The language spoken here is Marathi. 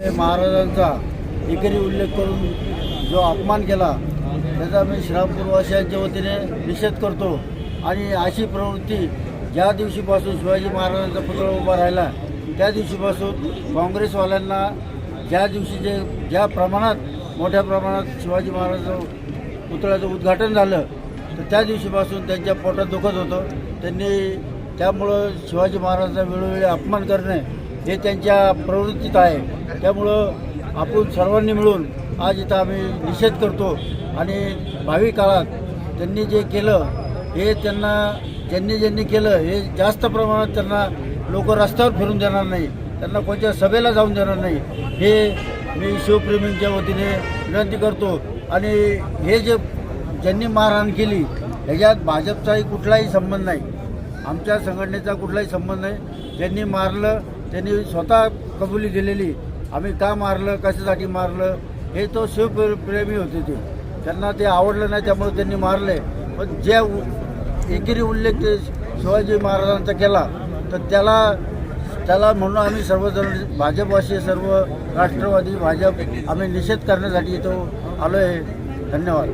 महाराजांचा एकेरी उल्लेख करून जो अपमान केला त्याचा मी श्रामपूरवासियांच्या वतीने निषेध करतो. आणि अशी प्रवृत्ती ज्या दिवशीपासून शिवाजी महाराजांचा पुतळा उभा राहिला त्या दिवशीपासून काँग्रेसवाल्यांना ज्या दिवशी जे ज्या प्रमाणात मोठ्या प्रमाणात शिवाजी महाराजांचं पुतळ्याचं उद्घाटन झालं तर त्या दिवशीपासून त्यांच्या पोटात दुखत होतं. त्यांनी त्यामुळं शिवाजी महाराजांचा वेळोवेळी अपमान करणे हे त्यांच्या प्रवृत्तीत आहे. त्यामुळं आपण सर्वांनी मिळून आज इथं आम्ही निषेध करतो आणि भावी काळात त्यांनी जे केलं हे त्यांना ज्यांनी ज्यांनी केलं हे जास्त प्रमाणात त्यांना लोक रस्त्यावर फिरून देणार नाही त्यांना कोणत्या सभेला जाऊन देणार नाही हे मी शिवप्रेमींच्या वतीने विनंती करतो. आणि हे जे ज्यांनी मारहाण केली ह्याच्यात भाजपचाही कुठलाही संबंध नाही. आमच्या संघटनेचा कुठलाही संबंध नाही. ज्यांनी मारलं त्यांनी स्वतः कबुली दिलेली. आम्ही का मारलं कशासाठी मारलं हे तो शिवप्रेमी होते ते. त्यांना ते आवडलं नाही त्यामुळे त्यांनी मारले. पण ज्या उ- एकेरी उल्लेख ते शिवाजी महाराजांचा केला तर त्याला त्याला म्हणून आम्ही सर्वजण भाजपवासी सर्व राष्ट्रवादी भाजप आम्ही निषेध करण्यासाठी इथं आलो आहे धन्यवाद.